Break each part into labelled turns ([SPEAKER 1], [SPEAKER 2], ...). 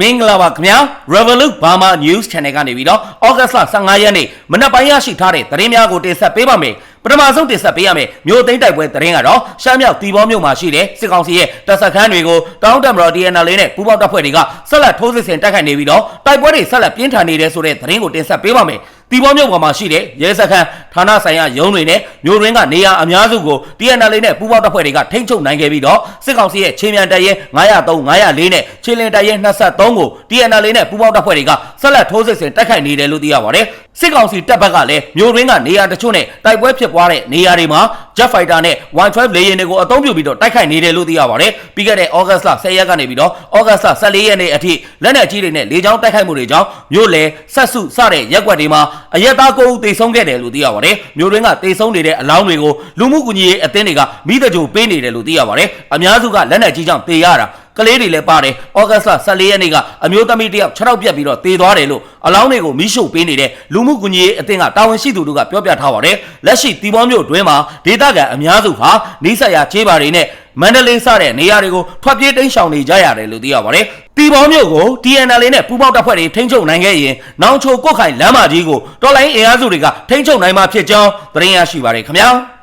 [SPEAKER 1] မင်္ဂလာပါခင်ဗျာ Revolut Burma News Channel ကနေပြီးတော့ August လ15ရက်နေ့မနက်ပိုင်းရရှိထားတဲ့သတင်းများကိုတင်ဆက်ပေးပါမယ်ပထမဆုံးတင်ဆက်ပေးရမယ်မြို့သိမ်းတိုက်ပွဲသတင်းကတော့ရှမ်းမြောက်တီဘောမြို့မှာရှိတဲ့စစ်ကောင်စီရဲ့တပ်စခန်းတွေကိုတောင်းတမတော် DNL လေးနဲ့ပူးပေါင်းတပ်ဖွဲ့တွေကဆက်လက်ထိုးစစ်ဆင်တိုက်ခိုက်နေပြီးတော့တိုက်ပွဲတွေဆက်လက်ပြင်းထန်နေတယ်ဆိုတဲ့သတင်းကိုတင်ဆက်ပေးပါမယ်တီဘောမြို့ပေါ်မှာရှိတဲ့ရဲစခန်း ဌာနဆိုင်ရာရုံးတွေနဲ့မြို့ရင်းကနေရာအများစုကို DNL လေးနဲ့ပူးပေါင်းတပ်ဖွဲ့တွေကထိန်းချုပ်နိုင်ခဲ့ပြီးတော့စစ်ကောင်စီရဲ့ချင်းမြန်တပ်ရဲ903 904နဲ့ချင်းလင်းတပ်ရဲ23ကို DNL လေးနဲ့ပူးပေါင်းတပ်ဖွဲ့တွေကဆက်လက်ထိုးစစ်ဆင်တိုက်ခိုက်နေတယ်လို့သိရပါတယ်စစ်ကောင်စီတပ်ဘက်ကလည်းမြို့ရင်းကနေရာတချို့နဲ့တိုက်ပွဲဖြစ်ပွားတဲ့နေရာတွေမှာ Jet Fighter နဲ့112 လေယာဉ်တွေကိုအသုံးပြုပြီးတော့တိုက်ခိုက်နေတယ်လို့သိရပါတယ်ပြီးခဲ့တဲ့ August လ10ရက်ကနေပြီးတော့ August လ14ရက်နေ့အထိလက်နက်ကြီးတွေနဲ့လေကြောင်းတိုက်ခိုက်မှုတွေကြောင့်မြို့လေဆက်စုစတဲ့ရက်ွက်တွေမှာအရက်သားကိုဦးတေဆုံးခဲ့တယ်လို့သိရပါတယ်မြို့ရင်းကတေဆုံးနေတဲ့အလောင်းတွေကိုလူမှုကူညီရေးအသင်းတွေကမိသကြိုပေးနေတယ်လို့သိရပါတယ်အများစုကလက်နက်ကြီးကြောင့်တေရတာကလေးတွေလည်းပါတယ်။ဩဂတ်လ14ရက်နေ့ကအမျိုးသမီးတစ်ယောက်6ရောက်ပြက်ပြီးတော့တေသွားတယ်လို့အလောင်းတွေကိုမိရှုပ်ပေးနေတဲ့လူမှုကွန်ရက်အသင်းကတာဝန်ရှိသူတို့ကပြောပြထားပါတယ်။လက်ရှိတီဘောမျိုးတွင်းမှာဒေသခံအများစုဟာနီးစပ်ရာခြေပါတွေနဲ့ မန္တလေးစတဲ့နေရာတွေကိုထွက်ပြေးတိမ်းရှောင်နေကြရတယ်လို့သိရပါတယ်။တီဘောမျိုးကို TNL နဲ့ပူးပေါင်းတပ်ဖွဲ့တွေထိန်းချုပ်နိုင်ခဲ့ရင်နောင်ချိုကုတ်ခိုင်လမ်းမကြီးကိုတော်လိုင်းအင်အားစုတွေကထိန်းချုပ်နိုင်မှာဖြစ်ကြောင်းသတင်းရရှိပါတယ်ခင်ဗျာ။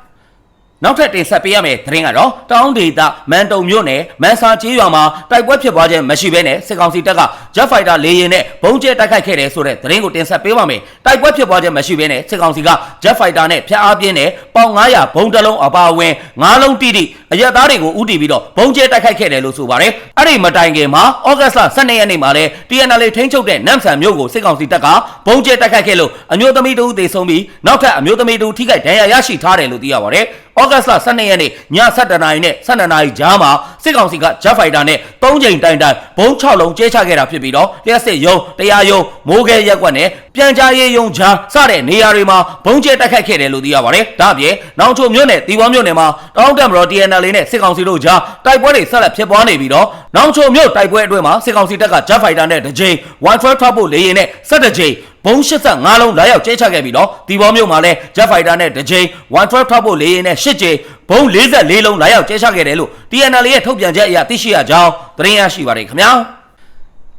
[SPEAKER 1] နောက်ထပ်တင်ဆက်ပေးရမယ့်သတင်းကတော့တောင်းဒေတာမန်တုံမြို့နယ်မန်ဆာကျေးရွာမှာတိုက်ပွဲဖြစ်ပွားခြင်းမရှိဘဲနဲ့စစ်ကောင်စီတပ်က Jet Fighter လေယာဉ်နဲ့ဘုံကျဲတိုက်ခိုက်ခဲ့တယ်ဆိုတဲ့သတင်းကိုတင်ဆက်ပေးပါမယ်။တိုက်ပွဲဖြစ်ပွားခြင်းမရှိဘဲနဲ့စစ်ကောင်စီက Jet Fighter နဲ့ဖျက်အားပြင်းတဲ့ပေါင်900ဘုံတစ်လုံးအပါအဝင်9လုံးတိတိအရက်သားတွေကိုဥတီပြီးတော့ဘုံကျဲတိုက်ခိုက်ခဲ့တယ်လို့ဆိုပါတယ်။အဲ့ဒီမတိုင်ခင်မှာဩဂတ်လ12ရက်နေ့မှာလဲ TNL ထိန်းချုပ်တဲ့နမ်ဆန်မြို့ကိုစစ်ကောင်စီတပ်ကဘုံကျဲတိုက်ခိုက်ခဲ့လို့အမျိုးသမီးတို့သေဆုံးပြီးနောက်ထပ်အမျိုးသမီးတို့ထိခိုက်ဒဏ်ရာရရှိထားတယ်လို့သိရပါတယ်။ ဩဂတ်လ12ရက်နေ့ည7:00နာရီနဲ့12:00နာရီကြားမှာ စစ်ကောင်စီက Jet Fighter နဲ့3ချိန်တိုင်တိုင်ဘုံ6လုံးကျဲချခဲ့တာဖြစ်ပြီးတော့လျှက်စစ်ရုံးတရားရုံးမိုးခဲရက်ကွက်နဲ့ပြန်ကြားရေးရုံးကြားစတဲ့နေရာတွေမှာဘုံကျဲတိုက်ခိုက်ခဲ့တယ်လို့သိရပါတယ်။ဒါအပြင်နောင်ချိုမြို့နယ်တီဘောမြို့နယ်မှာတောင်းတမတော် TNL နဲ့စစ်ကောင်စီတို့ကြားတိုက်ပွဲတွေဆက်လက်ဖြစ်ပွားနေပြီးတော့နောင်ချိုမြို့တိုက်ပွဲအတွင်းမှာစစ်ကောင်စီတပ်က Jet Fighter နဲ့တစ်ချိန်112 Top လေယာဉ်နဲ့17ချိန်ဘုံ85လုံးလာရောက်ကျဲချခဲ့ပြီးတော့ဒီဘောမျိုးမှာလဲ Jet Fighter နဲ့တစ်ချိန်112 Top လေယာဉ်နဲ့8ချိန် ဘုံ44လုံးလာရောက်ကျဲချခဲ့တယ်လို့ TNL ရဲ့ထုတ်ပြန်ချက်အရသိရှိရကြောင်းသတင်းရရှိပါတယ်ခင်ဗျာ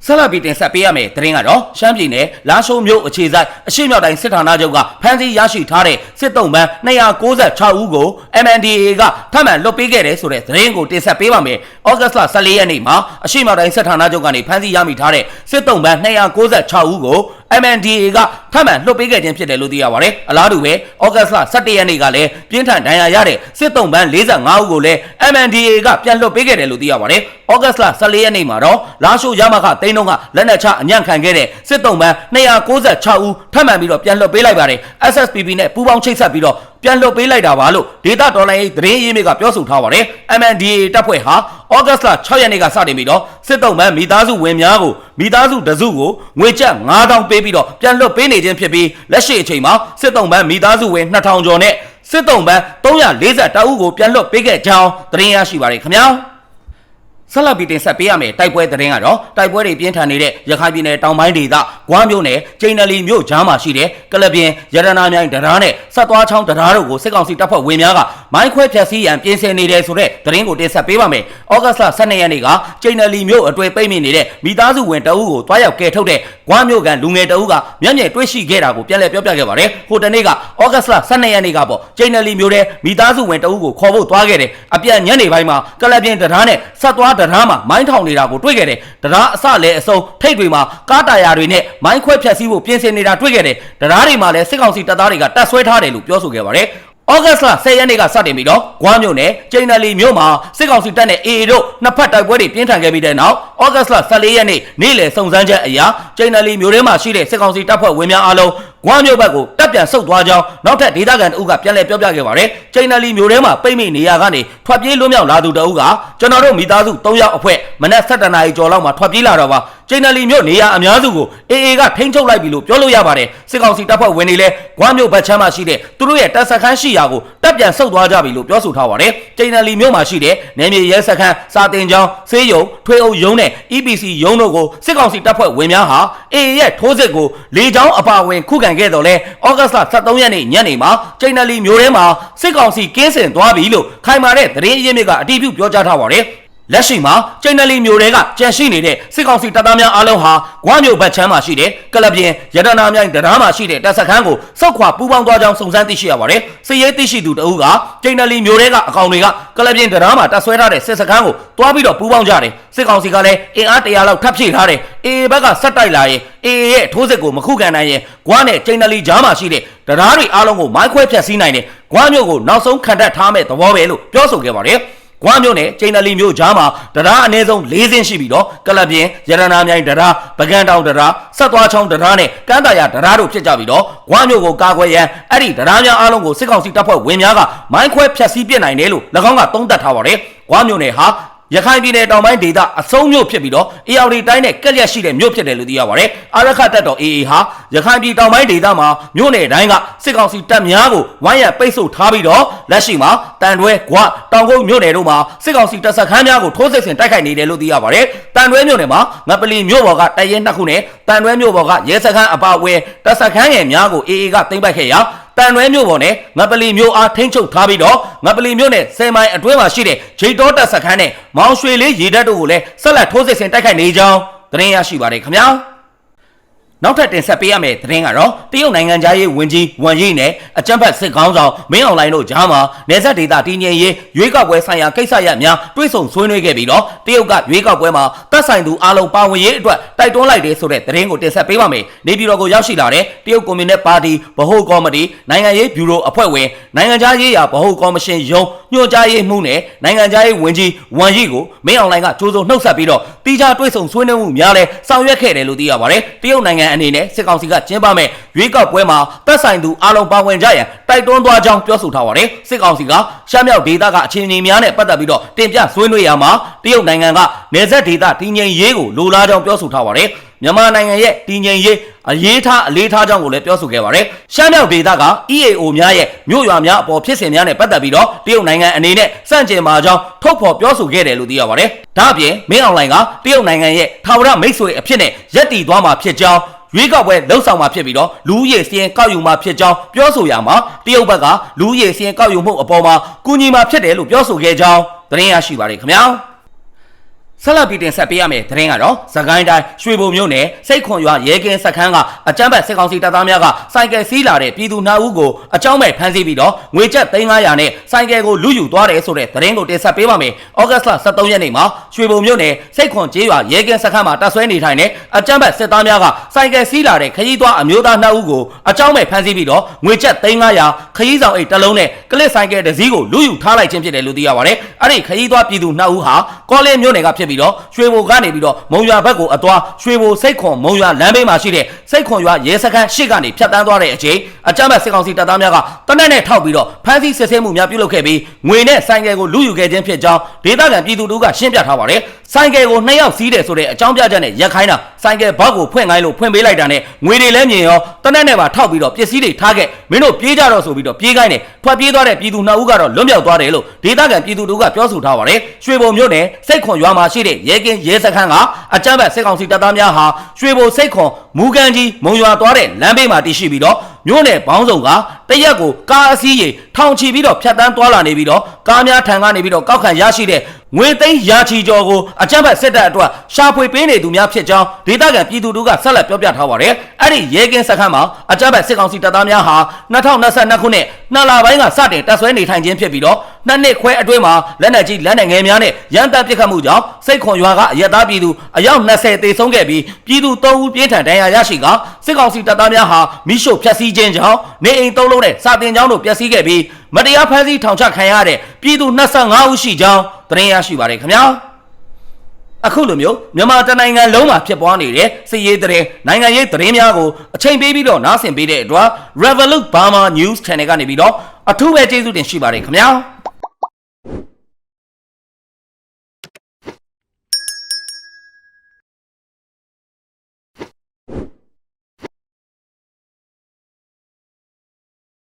[SPEAKER 1] ဆက်လက်ပြီးတင်ဆက်ပေးရမယ့်သတင်းကတော့ရှမ်းပြည်နယ်လာရှိုးမြို့အခြေစိုက်အရှိမြောက်တိုင်းစစ်ဌာနချုပ်ကဖမ်းဆီးရရှိထားတဲ့စစ်တုံးပန်း296ဦးကို MNDAA ကထပ်မံလွတ်ပေးခဲ့တယ်ဆိုတဲ့သတင်းကိုတင်ဆက်ပေးပါမယ်။ဩဂတ်လ14ရက်နေ့မှာအရှိမြောက်တိုင်းစစ်ဌာနချုပ်ကနေဖမ်းဆီးရမိထားတဲ့စစ်တုံးပန်း296ဦးကို MNDAA ကထပ်မံလွတ်ပေးခဲ့ခြင်းဖြစ်တယ်လို့သိရပါတယ်။အလားတူပဲဩဂတ်လ17ရက်နေ့ကလည်းပြင်းထန်ဒဏ်ရာရတဲ့စစ်တုံးပန်း45ဦးကိုလည်း MNDAA ကပြန်လွတ်ပေးခဲ့တယ်လို့သိရပါတယ်။ဩဂတ်လ14ရက်နေ့မှာတော့လာရှိုရမခတိန်းတုံးကလက်နက်ချအညံ့ခံခဲ့တဲ့စစ်တုံးပန်း296ဦးထပ်မံပြီးတော့ပြန်လွတ်ပေးလိုက်ပါတယ်။ SSPP နဲ့ပူးပေါင်းချိတ်ဆက်ပြီးတော့ ပြန်လွတ်ပေးလိုက်တာပါလို့ဒေတာဒေါ်လာရေးသတင်းရင်းမြစ်ကပြောဆိုထားပါတယ်။ MNDAA တပ်ဖွဲ့ဟာဩဂတ်လ6ရက်နေ့ကစတင်ပြီးတော့စစ်တုံးပန်းမိသားစုဝင်များကိုမိသားစုတစုကိုငွေကျပ်9000ပေးပြီးတော့ပြန်လွတ်ပေးနေခြင်းဖြစ်ပြီးလက်ရှိအချိန်မှာစစ်တုံးပန်းမိသားစုဝင်2000ကျော်နဲ့စစ်တုံးပန်း340တအုပ်ကိုပြန်လွတ်ပေးခဲ့ကြောင်းသတင်းရရှိပါတယ်ခင်ဗျာ။ ဆက်လက်ပြီးတင်ဆက်ပေးရမယ်တိုက်ပွဲသတင်းကတော့တိုက်ပွဲတွေပြင်းထန်နေတဲ့ရခိုင်ပြည်နယ်တောင်ပိုင်းဒေသဂွမ်းမြို့နယ်ကျိန်နလီမြို့ကြားမှာရှိတဲ့ကလပြင်ရတနာမြိုင်တရားနဲ့ဆက်သွားချောင်းတရားတို့ကိုစစ်ကောင်စီတပ်ဖွဲ့ဝင်များကမိုင်းခွဲဖျက်ဆီးရန်ပြင်ဆင်နေတယ်ဆိုတဲ့သတင်းကိုတင်ဆက်ပေးပါမယ်။ဩဂတ်လ12ရက်နေ့ကကျိန်နလီမြို့အတွဲပိတ်မိနေတဲ့မိသားစုဝင်တအုပ်ကိုတွားရောက်ကယ်ထုတ်တဲ့ဂွမ်းမြို့ကန်လူငယ်တအုပ်ကမျက်မြင်တွေ့ရှိခဲ့တာကိုပြန်လည်ပြောပြခဲ့ပါတယ်။ဟိုတနေ့ကဩဂတ်လ12ရက်နေ့ကပေါ့ကျိန်နလီမြို့ထဲမိသားစုဝင်တအုပ်ကိုခေါ်ဖို့တွားခဲ့တယ်။အပြန်ညနေပိုင်းမှာကလပြင်တရားနဲ့ဆက်သွားတရားမှာမိုင်းထောင်နေတာကိုတွေ့ခဲ့တယ်တရားအစလည်းအစုံထိတ်တွေမှာကားတာယာတွေနဲ့မိုင်းခွဲဖြတ်စည်းဖို့ပြင်ဆင်နေတာတွေ့ခဲ့တယ်တရားတွေမှာလည်းစစ်ကောင်စီတပ်သားတွေကတပ်ဆွဲထားတယ်လို့ပြောဆိုခဲ့ပါတယ်ဩဂတ်လ10ရက်နေ့ကစတင်ပြီးတော့ဂွားမြို့နယ်ကျိန်နယ်လီမြို့မှာစစ်ကောင်စီတပ်နဲ့ AA တို့နှစ်ဖက်တိုက်ပွဲတွေပြင်းထန်ခဲ့ပြီးတဲ့နောက်ဩဂတ်လ14ရက်နေ့နေ့လယ်စုံစမ်းချက်အရာကျိန်နယ်လီမြို့ထဲမှာရှိတဲ့စစ်ကောင်စီတပ်ဖွဲ့ဝင်များအားလုံး ဂွားမြို့ဘက်ကိုတပ်ပြန်ဆုတ်သွားကြောင်းနောက်ထပ်ဒေသခံတအုပ်ကပြန်လည်ပြောပြခဲ့ပါတယ်ကျိန်နယ်လီမြို့ထဲမှာပိတ်မိနေရကနေထွက်ပြေးလွတ်မြောက်လာသူတအုပ်ကကျွန်တော်တို့မိသားစု3ယောက်အဖွဲ့မနက်7:00နာရီကျော်လောက်မှာထွက်ပြေးလာတော့ပါကျိန်နယ်လီမြို့နေရအများစုကို AA ကထိန်းချုပ်လိုက်ပြီလို့ပြောလို့ရပါတယ်စစ်ကောင်စီတပ်ဖွဲ့ဝင်တွေလည်းဂွားမြို့ဘက်ချမ်းမှာရှိတဲ့သူတို့ရဲ့တပ်စခန်းရှိရာကိုတပ်ပြန်ဆုတ်သွားကြပြီလို့ပြောဆိုထားပါတယ်ကျိန်နယ်လီမြို့မှာရှိတဲ့နယ်မြေရဲစခန်းစာတင်ကျောင်းဆေးရုံထွေးအုပ်ရုံးနဲ့ EPC ရုံးတို့ကိုစစ်ကောင်စီတပ်ဖွဲ့ဝင်များဟာ AA ရဲ့ထိုးစစ်ကိုလေကြောင်းအပါအဝင်ခုခံခဲ့တော်လဲဩဂတ်လ23ရက်နေ့ညနေမှာကျိန်နယ်လီမြို့ထဲမှာစစ်ကောင်စီကင်းစင်သွားပြီလို့ခိုင်မာတဲ့သတင်းအရင်းမြစ်ကအတည်ပြုပြောကြားထားပါတယ် လက်ရှိမှာကျိန်နယ်လီမျိုးတွေကကြန့်ရှိနေတဲ့စစ်ကောင်စီတပ်သားများအားလုံးဟာဂွမျိုးဘတ်ချမ်းမှာရှိတဲ့ကလပ်ပြင်ရတနာမြိုင်တရားမှာရှိတဲ့တပ်စခန်းကိုစောက်ခွာပူးပေါင်းသွားကြောင်းစုံစမ်းသိရှိရပါတယ်။စစ်ရေးသိရှိသူတအုပ်ကကျိန်နယ်လီမျိုးတွေကအကောင်တွေကကလပ်ပြင်တရားမှာတပ်ဆွဲထားတဲ့စစ်စခန်းကိုတွားပြီးတော့ပူးပေါင်းကြတယ်။စစ်ကောင်စီကလည်းအင်အားတရာလောက်ထပ်ဖြည့်ထားတယ်။ AA ဘက်ကဆက်တိုက်လာရင် AA ရဲ့ထိုးစစ်ကိုမခုခံနိုင်ရင်ဂွနဲ့ကျိန်နယ်လီကြားမှာရှိတဲ့တရားတွေအားလုံးကိုမိုင်းခွဲဖျက်ဆီးနိုင်တယ်။ဂွမျိုးကိုနောက်ဆုံးခံတက်ထားမဲ့သဘောပဲလို့ပြောဆိုခဲ့ပါတယ်။ ကွားမြို့နယ်ကျိန်တလီမြို့ကြားမှာတရားအနည်းဆုံး၄စင်းရှိပြီးတော့ကလပ်ပြင်ရတနာမြိုင်တရားပကန်းတောင်တရားဆက်သွားချောင်းတရားနဲ့ကမ်းတာရတရားတို့ဖြစ်ကြပြီးတော့ကွားမြို့ကိုကာကွယ်ရန်အဲ့ဒီတရားများအားလုံးကိုစစ်ကောင်စီတပ်ဖွဲ့ဝင်များကမိုင်းခွဲဖျက်ဆီးပစ်နိုင်တယ်လို့၎င်းကသုံးသပ်ထားပါတယ်ကွားမြို့နယ်ဟာ ရခိုင်ပြည်နယ်တောင်ပိုင်းဒေသအဆုံးမြို့ဖြစ်ပြီးတော့အေရဝတီတိုင်းနဲ့ကက်လျက်ရှိတဲ့မြို့ဖြစ်တယ်လို့သိရပါတယ်။အာရခတပ်တော် AA ဟာရခိုင်ပြည်တောင်ပိုင်းဒေသမှာမြို့နယ်တိုင်းကစစ်ကောင်စီတပ်များကိုဝိုင်းရံပိတ်ဆို့ထားပြီးတော့လက်ရှိမှာတန်တွဲ၊ဂွတောင်ကုန်းမြို့နယ်တို့မှာစစ်ကောင်စီတပ်စခန်းများကိုထိုးစစ်ဆင်တိုက်ခိုက်နေတယ်လို့သိရပါတယ်။တန်တွဲမြို့နယ်မှာငပလီမြို့ပေါ်ကတရဲနှစ်ခုနဲ့တန်တွဲမြို့ပေါ်ကရဲစခန်းအပါအဝင်တပ်စခန်းငယ်များကို AA ကသိမ်းပိုက်ခဲ့ရာ တန်ရွဲမြို့ပေါ်နဲ့ငပလီမြို့အားထိန်းချုပ်ထားပြီးတော့ငပလီမြို့နဲ့ဆယ်မိုင်အတွင်းမှာရှိတဲ့ဂျိတ်တောတပ်စခန်းနဲ့မောင်ရွှေလေးရေတပ်တို့ကိုလည်းဆက်လက်ထိုးစစ်ဆင်တိုက်ခိုက်နေကြောင်းသတင်းရရှိပါတယ်ခင်ဗျာ နောက်ထပ်တင်ဆက်ပေးရမယ့်သတင်းကတော့တရုတ်နိုင်ငံသားရေးဝန်ကြီးဝမ်ယိနဲ့အကြံဖတ်စစ်ကောင်းဆောင်မင်းအွန်လိုင်းတို့ကြားမှာနေဆက်ဒေတာတည်ငြိမ်ရေးရွေးကောက်ပွဲဆိုင်ရာကိစ္စရပ်များတွဲဆုံဆွေးနွေးခဲ့ပြီးတော့တရုတ်ကရွေးကောက်ပွဲမှာတပ်ဆိုင်သူအလုံးပါဝင်ရေးအတွက်တိုက်တွန်းလိုက်တယ်ဆိုတဲ့သတင်းကိုတင်ဆက်ပေးပါမယ်။နေပြည်တော်ကိုရောက်ရှိလာတဲ့တရုတ်ကွန်မြူနစ်ပါတီဗဟိုကော်မတီနိုင်ငံရေးဘျူရိုအဖွဲ့ဝင်နိုင်ငံသားရေးရာဗဟိုကော်မရှင်ယုံညွှန်ကြားရေးမှုနဲ့နိုင်ငံသားရေးဝန်ကြီးဝမ်ယိကိုမင်းအွန်လိုင်းကကြိုးစုံနှုတ်ဆက်ပြီးတော့တီးခြားတွဲဆုံဆွေးနွေးမှုများလဲဆောင်ရွက်ခဲ့တယ်လို့သိရပါတယ်။တရုတ်နိုင်ငံအနေနဲ့စစ်ကောင်စီကကျင်းပမဲ့ရွေးကောက်ပွဲမှာတပ်ဆိုင်သူအလုံးပါဝင်ကြရန်တိုက်တွန်းသွားကြောင်းပြောဆိုထားပါတယ်။စစ်ကောင်စီကရှမ်းမြောက်ဒေသကအခြေအနေများနဲ့ပတ်သက်ပြီးတော့တင်ပြဆွေးနွေးရမှာတရုတ်နိုင်ငံကနေဆက်ဒေသတည်ငြိမ်ရေးကိုလိုလားကြောင်းပြောဆိုထားပါတယ်။မြန်မာနိုင်ငံရဲ့တည်ငြိမ်ရေးအရေးထားအလေးထားကြောင်းကိုလည်းပြောဆိုခဲ့ပါတယ်။ရှမ်းမြောက်ဒေသက EAO များရဲ့မြို့ရွာများအပေါ်ဖြစ်စဉ်များနဲ့ပတ်သက်ပြီးတော့တရုတ်နိုင်ငံအနေနဲ့စန့်ကျင်ပါကြောင်းထုတ်ဖော်ပြောဆိုခဲ့တယ်လို့သိရပါတယ်။ဒါအပြင်မင်းအွန်လိုင်းကတရုတ်နိုင်ငံရဲ့ထာဝရမိတ်ဆွေအဖြစ်နဲ့ရက်တည်သွားမှာဖြစ်ကြောင်း ရွေးကောက်ပွဲလှုပ်ဆောင်မှာဖြစ်ပြီးတော့လူဦးရေစည်ရင်ကောက်ယူမှာဖြစ်ကြောင်းပြောဆိုရမှာတရုတ်ဘက်ကလူဦးရေစည်ရင်ကောက်ယူမှုအပေါ်မှာကူညီမှာဖြစ်တယ်လို့ပြောဆိုခဲ့ကြောင်းသတင်းရရှိပါတယ်ခင်ဗျာ ဆက်လက်ပြီးတင်ဆက်ပေးရမယ့်သတင်းကတော့သခိုင်းတိုင်းရွှေဘုံမြို့နယ်စိတ်ခွန်ရွာရဲကင်းစခန်းကအကြမ်းဖက်စစ်ကောင်စီတပ်သားများကစိုက်ကယ်စီးလာတဲ့ပြည်သူနှာဦးကိုအကြောင်းမဲ့ဖမ်းဆီးပြီးတော့ငွေကျပ်300နဲ့စိုက်ကယ်ကိုလူယူသွားတယ်ဆိုတဲ့သတင်းကိုတင်ဆက်ပေးပါမယ်။ဩဂတ်စ်လ23ရက်နေ့မှာရွှေဘုံမြို့နယ်စိတ်ခွန်ကျေးရွာရဲကင်းစခန်းမှာတပ်ဆွဲနေထိုင်တဲ့အကြမ်းဖက်စစ်သားများကစိုက်ကယ်စီးလာတဲ့ခရီးသွားအမျိုးသားနှာဦးကိုအကြောင်းမဲ့ဖမ်းဆီးပြီးတော့ငွေကျပ်300ခရီးဆောင်အိတ်တစ်လုံးနဲ့ကလစ်ဆိုင်ကယ်တစ်စီးကိုလူယူထားလိုက်ခြင်းဖြစ်တယ်လို့သိရပါတယ်။အဲ့ဒီခရီးသွားပြည်သူနှာဦးဟာကောလင်းမြို့နယ်ကဖြစ်ပြီးတော့ရွှေဘိုကနေပြီးတော့မုံရွာဘက်ကိုအသွားရွှေဘိုစိတ်ခွန်မုံရွာလမ်းဘေးမှာရှိတဲ့စိတ်ခွန်ရွာရဲစခန်းရှေ့ကနေဖြတ်တန်းသွားတဲ့အချိန်အကြမ်းဖက်စစ်ကောင်စီတပ်သားများကတနက်နဲ့ထောက်ပြီးတော့ဖမ်းဆီးစစ်ဆေးမှုများပြုလုပ်ခဲ့ပြီးငွေနဲ့ဆိုင်ကယ်ကိုလူယူခဲ့ခြင်းဖြစ်ကြောင်းဒေသခံပြည်သူတို့ကရှင်းပြထားပါတယ်ဆိုင်ကယ်ကိုနှစ်ယောက်စီးတယ်ဆိုတဲ့အကြောင်းပြချက်နဲ့ရက်ခိုင်းတာဆိုင်ကယ်ဘောက်ကိုဖွင့်ခိုင်းလို့ဖွင့်ပေးလိုက်တာနဲ့ငွေတွေလည်းမြင်ရောတနက်နဲ့ပါထောက်ပြီးတော့ပစ္စည်းတွေထားခဲ့မင်းတို့ပြေးကြတော့ဆိုပြီးတော့ပြေးခိုင်းတယ်ထွက်ပြေးသွားတဲ့ပြည်သူနှစ်ဦးကတော့လွတ်မြောက်သွားတယ်လို့ဒေသခံပြည်သူတို့ကပြောဆိုထားပါတယ်ရွှေဘုံမြို့နယ်စိတ်ခွန်ရွာမှာရှိတဲ့ရဲကင်းရဲစခန်းကအကြမ်းဖက်စစ်ကောင်စီတပ်သားများဟာရွှေဘိုစိတ်ခွန်မူကန်ကြီးမုံရွာသွားတဲ့လမ်းဘေးမှာတည်ရှိပြီးတော့မြို့နယ်ပေါင်းစုံကတရက်ကိုကားအစီးရေထောင်ချီပြီးတော့ဖြတ်တန်းသွားလာနေပြီးတော့ကားများထံကနေပြီးတော့ကောက်ခံရရှိတဲ့ ငွေသိန်းရာချီကျော်ကိုအကြမ်းဖက်စစ်တပ်အတွက်ရှာဖွေပေးနေသူများဖြစ်ကြောင်းဒေသခံပြည်သူတို့ကဆက်လက်ပြောပြထားပါတယ်။အဲ့ဒီရဲကင်းစခန်းမှာအကြမ်းဖက်စစ်ကောင်စီတပ်သားများဟာ2022ခုနှစ်နှစ်လပိုင်းကစတင်တပ်ဆွဲနေထိုင်ခြင်းဖြစ်ပြီးတော့နှစ်နှစ်ခွဲအတွင်းမှာလက်နက်ကြီးလက်နက်ငယ်များနဲ့ရန်တပ်ပစ်ခတ်မှုကြောင့်စိတ်ခွန်ရွာကအရက်သားပြည်သူအယောက်20သေဆုံးခဲ့ပြီးပြည်သူ3ဦးပြင်းထန်ဒဏ်ရာရရှိကစစ်ကောင်စီတပ်သားများဟာမိရှုဖျက်ဆီးခြင်းကြောင့်နေအိမ်သုံးလုံးနဲ့စာတင်ကျောင်းတို့ပျက်စီးခဲ့ပြီးမတရားဖမ်းဆီးထောင်ချခံရတဲ့ပြည်သူ25ဦးရှိကြောင်းသတင်းရရှိပါတယ်ခင်ဗျာအခုလိုမျိုးမြန်မာတနိုင်ငံလုံးမှာဖြစ်ပွားနေတဲ့စစ်ရေးသတင်းနိုင်ငံရေးသတင်းများကိုအချိန်ပေးပြီးတော့နားဆင်ပေးတဲ့အတွက် Revolut Burma News Channel ကနေပြီးတော့အထူးပဲကျေးဇူးတင်ရှိပါတယ်ခင်ဗျာ